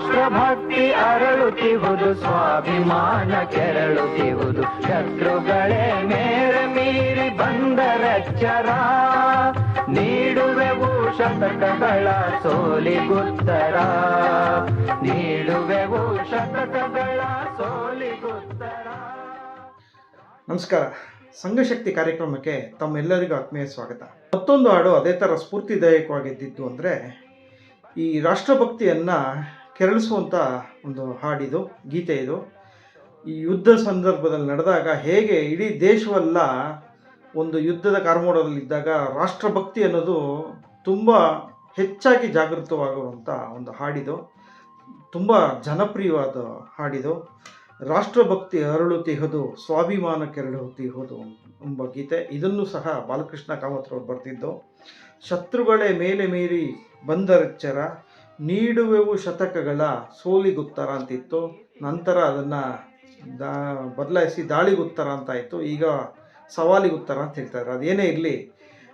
ರಾಷ್ಟ್ರಭಕ್ತಿ ಅರಳುತ್ತಿವುದು ಸ್ವಾಭಿಮಾನ ಕೆರಳುತ್ತಿವುದು ಶತ್ರುಗಳೇ ಮೇರೆ ಮೀರಿ ಬಂದರಚ್ಚರ ನೀಡುವೆವು ಶತಕಗಳ ಸೋಲಿಗುತ್ತರ. ನೀಡುವೆವು ಶತಕಗಳ ಸೋಲಿಗುತ್ತರ. ನಮಸ್ಕಾರ. ಸಂಘಶಕ್ತಿ ಕಾರ್ಯಕ್ರಮಕ್ಕೆ ತಮ್ಮೆಲ್ಲರಿಗೂ ಆತ್ಮೀಯ ಸ್ವಾಗತ. ಮತ್ತೊಂದು ಹಾಡು ಅದೇ ಥರ ಸ್ಫೂರ್ತಿದಾಯಕವಾಗಿದ್ದಿದ್ದು ಅಂದರೆ ಈ ರಾಷ್ಟ್ರಭಕ್ತಿಯನ್ನು ಕೆರಳಿಸುವಂಥ ಒಂದು ಹಾಡಿದು, ಗೀತೆ ಇದು. ಈ ಯುದ್ಧ ಸಂದರ್ಭದಲ್ಲಿ ನಡೆದಾಗ ಹೇಗೆ ಇಡೀ ದೇಶವೆಲ್ಲ ಒಂದು ಯುದ್ಧದ ಕಾರ್ಮೋಡದಲ್ಲಿದ್ದಾಗ ರಾಷ್ಟ್ರಭಕ್ತಿ ಅನ್ನೋದು ತುಂಬ ಹೆಚ್ಚಾಗಿ ಜಾಗೃತವಾಗುವಂಥ ಒಂದು ಹಾಡಿದು, ತುಂಬ ಜನಪ್ರಿಯವಾದ ಹಾಡಿದು, ರಾಷ್ಟ್ರಭಕ್ತಿ ಅರಳುತ್ತಿಹದು ಸ್ವಾಭಿಮಾನ ಕೆರಳುತ್ತಿಹದು ಎಂಬ ಗೀತೆ. ಇದನ್ನು ಸಹ ಬಾಲಕೃಷ್ಣ ಕಾವತ್ರ ಬರ್ತಿದ್ದು ಶತ್ರುಗಳೇ ಮೇಲೆ ಮೀರಿ ಬಂದರೆಚ್ಚರ ನೀಡುವೆವು ಶತಕಗಳ ಸೋಲಿಗುತ್ತರ ಅಂತಿತ್ತು. ನಂತರ ಅದನ್ನು ದಾ, ಬದಲಾಯಿಸಿ ದಾಳಿಗುತ್ತರ ಅಂತ ಆಯ್ತು ಈಗ ಸವಾಲಿಗುತ್ತರ ಅಂತ ಹೇಳ್ತಾರೆ ಅದೇನೇ ಇರಲಿ.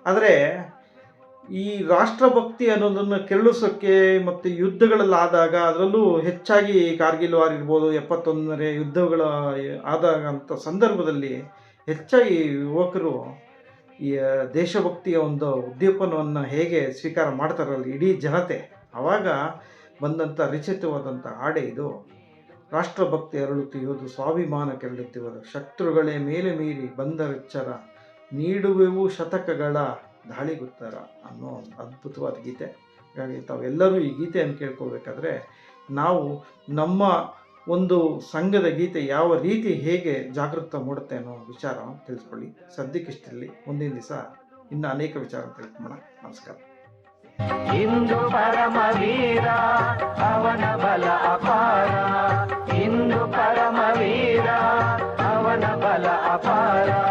ಆದರೆ ಈ ರಾಷ್ಟ್ರಭಕ್ತಿ ಅನ್ನೋದನ್ನು ಕೆರಳಿಸೋಕ್ಕೆ ಮತ್ತು ಯುದ್ಧಗಳಲ್ಲಾದಾಗ ಅದರಲ್ಲೂ ಹೆಚ್ಚಾಗಿ ಕಾರ್ಗಿಲ್ ವಾರ್ ಇರ್ಬೋದು, ಎಪ್ಪತ್ತೊಂದನೇ ಯುದ್ಧಗಳ ಆದಾಗ ಅಂತ ಸಂದರ್ಭದಲ್ಲಿ ಹೆಚ್ಚಾಗಿ ಯುವಕರು ಈ ದೇಶಭಕ್ತಿಯ ಒಂದು ಉದ್ದೀಪನವನ್ನು ಹೇಗೆ ಸ್ವೀಕಾರ ಮಾಡ್ತಾರಲ್ಲ ಇಡೀ ಜನತೆ. ಆವಾಗ ಬಂದಂಥ ರಿಚಿತವಾದಂಥ ಹಾಡೆ ಇದು. ರಾಷ್ಟ್ರಭಕ್ತಿ ಅರಳುತ್ತಿರುವುದು ಸ್ವಾಭಿಮಾನ ಕೆರಳುತ್ತಿರುವುದು. ಶತ್ರುಗಳೇ ಮೇಲೆ ಮೀರಿ ಬಂದರೆಚ್ಚರ ನೀಡುವೆವು ಶತಕಗಳ ದಾಳಿಗುತ್ತರ ಅನ್ನೋ ಒಂದು ಅದ್ಭುತವಾದ ಗೀತೆ. ಹಾಗಾಗಿ ತಾವೆಲ್ಲರೂ ಈ ಗೀತೆಯನ್ನು ಕೇಳ್ಕೋಬೇಕಾದ್ರೆ ನಾವು ನಮ್ಮ ಒಂದು ಸಂಘದ ಗೀತೆ ಯಾವ ರೀತಿ ಹೇಗೆ ಜಾಗೃತ ಮೂಡುತ್ತೆ ಅನ್ನೋ ವಿಚಾರ ತಿಳಿಸ್ಕೊಳ್ಳಿ. ಸದ್ಯಕ್ಕಿಷ್ಟಿರಲಿ ಮುಂದಿನ ದಿವಸ ಇನ್ನು ಅನೇಕ ವಿಚಾರ ತಿಳ್ಕೊಂಬೋಣ ನಮಸ್ಕಾರ. ಇಂದು ಪರಮವೀರ ಅವನ ಬಲ ಅಪಾರ. ಇಂದು ಪರಮವೀರ ಅವನ ಬಲ ಅಪಾರ.